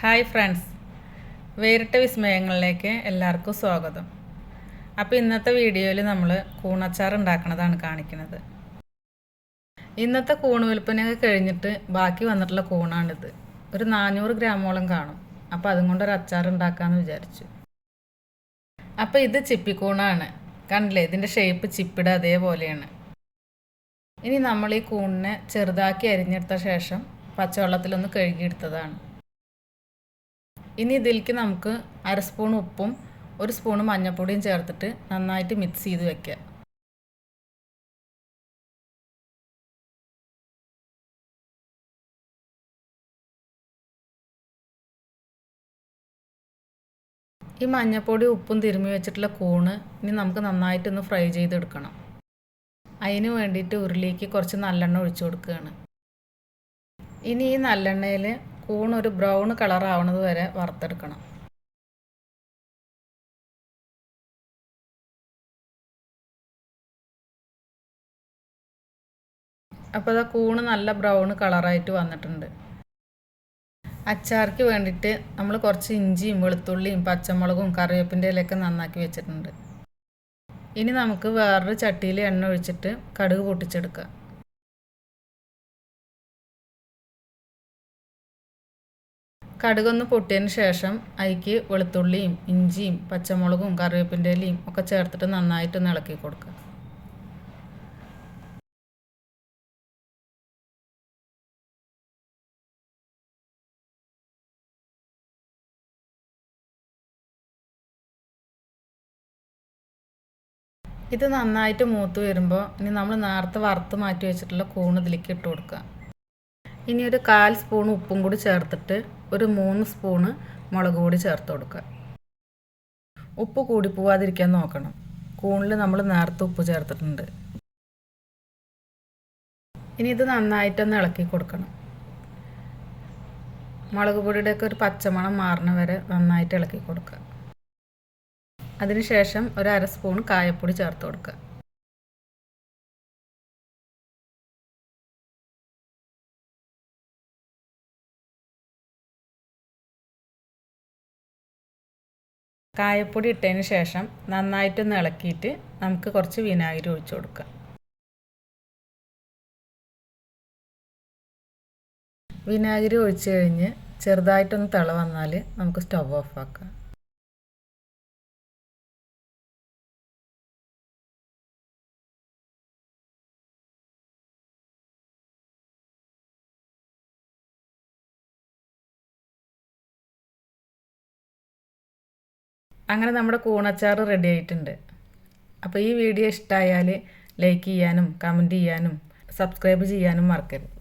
Hi friends. വേറിട്ട വിസ്മയങ്ങളിലേക്ക് എല്ലാവർക്കും സ്വാഗതം. അപ്പോൾ ഇന്നത്തെ വീഡിയോയിൽ നമ്മൾ കൂണച്ചാർ ഉണ്ടാക്കുന്നതാണ് കാണിക്കുന്നത്. ഇന്നത്തെ കൂണ് വിൽപ്പനയൊക്കെ കഴിഞ്ഞിട്ട് ബാക്കി വന്നിട്ടുള്ള കൂണാണിത്. ഒരു നാനൂറ് ഗ്രാമോളം കാണും. അപ്പോൾ അതും കൊണ്ടൊരു അച്ചാർ ഉണ്ടാക്കാമെന്ന് വിചാരിച്ചു. അപ്പോൾ ഇത് ചിപ്പിക്കൂണാണ് കണ്ടില്ലേ? ഇതിന്റെ ഷേപ്പ് ചിപ്പിട അതേപോലെയാണ്. ഇനി നമ്മൾ ഈ കൂണിനെ ചെറുതാക്കി അരിഞ്ഞെടുത്ത ശേഷം പച്ചവെള്ളത്തിലൊന്ന് കഴുകിയെടുത്തതാണ്. ഇനി ഇതിലേക്ക് നമുക്ക് അര സ്പൂൺ ഉപ്പും ഒരു സ്പൂൺ മഞ്ഞൾപ്പൊടിയും ചേർത്തിട്ട് നന്നായിട്ട് മിക്സ് ചെയ്ത് വെക്കുക. ഈ മഞ്ഞൾപ്പൊടി ഉപ്പും തിരുമ്മി വെച്ചിട്ടുള്ള കൂണ് ഇനി നമുക്ക് നന്നായിട്ടൊന്ന് ഫ്രൈ ചെയ്തെടുക്കണം. അതിന് വേണ്ടിയിട്ട് ഉരുളിക്ക് കുറച്ച് നല്ലെണ്ണ ഒഴിച്ചു കൊടുക്കുകയാണ്. ഇനി ഈ നല്ലെണ്ണയിൽ കൂൺ ഒരു ബ്രൗൺ കളർ ആവുന്നത് വരെ വറുത്തെടുക്കണം. അപ്പോൾ അതാ കൂൺ നല്ല ബ്രൗൺ കളറായിട്ട് വന്നിട്ടുണ്ട്. അച്ചാർക്ക് വേണ്ടിയിട്ട് നമ്മൾ കുറച്ച് ഇഞ്ചിയും വെളുത്തുള്ളിയും പച്ചമുളകും കറിവേപ്പിന്റെ ഇലയൊക്കെ നന്നാക്കി വെച്ചിട്ടുണ്ട്. ഇനി നമുക്ക് വേറൊരു ചട്ടിയിൽ എണ്ണ ഒഴിച്ചിട്ട് കടുക് പൊട്ടിച്ചെടുക്കുക കടുകൊന്ന് പൊട്ടിയതിന് ശേഷം അതിക്ക് വെളുത്തുള്ളിയും ഇഞ്ചിയും പച്ചമുളകും കറിവേപ്പിന്റെ ഇലയും ഒക്കെ ചേർത്തിട്ട് നന്നായിട്ട് ഇളക്കി കൊടുക്കുക. ഇത് നന്നായിട്ട് മൂത്ത് വരുമ്പോൾ ഇനി നമ്മൾ നേരത്തെ വറുത്ത് മാറ്റി വെച്ചിട്ടുള്ള കൂണ് ഇതിലേക്ക് ഇട്ട് കൊടുക്കുക. ഇനി ഒരു കാൽ സ്പൂൺ ഉപ്പും കൂടി ചേർത്തിട്ട് ഒരു മൂന്ന് സ്പൂണ് മുളക് പൊടി ചേർത്ത് കൊടുക്കുക. ഉപ്പ് കൂടി പോവാതിരിക്കാൻ നോക്കണം. കൂണിൽ നമ്മൾ നേരത്തെ ഉപ്പ് ചേർത്തിട്ടുണ്ട്. ഇനി ഇത് നന്നായിട്ടൊന്ന് ഇളക്കി കൊടുക്കണം. മുളക് പൊടിയുടെയൊക്കെ ഒരു പച്ചമണം മാറണ വരെ നന്നായിട്ട് ഇളക്കി കൊടുക്കുക. അതിനുശേഷം ഒരു അര സ്പൂൺ കായപ്പൊടി ചേർത്ത് കൊടുക്കുക. കായപ്പൊടി ഇട്ടതിന് ശേഷം നന്നായിട്ടൊന്ന് ഇളക്കിയിട്ട് നമുക്ക് കുറച്ച് വിനാഗിരി ഒഴിച്ചു കൊടുക്കാം. വിനാഗിരി ഒഴിച്ച് കഴിഞ്ഞ് ചെറുതായിട്ടൊന്ന് തിള വന്നാൽ നമുക്ക് സ്റ്റവ് ഓഫ് ആക്കാം. അങ്ങനെ നമ്മുടെ കൂണച്ചാർ റെഡി ആയിട്ടുണ്ട്. അപ്പോൾ ഈ വീഡിയോ ഇഷ്ടമായാൽ ലൈക്ക് ചെയ്യാനും കമന്റ് ചെയ്യാനും സബ്സ്ക്രൈബ് ചെയ്യാനും മറക്കരുത്.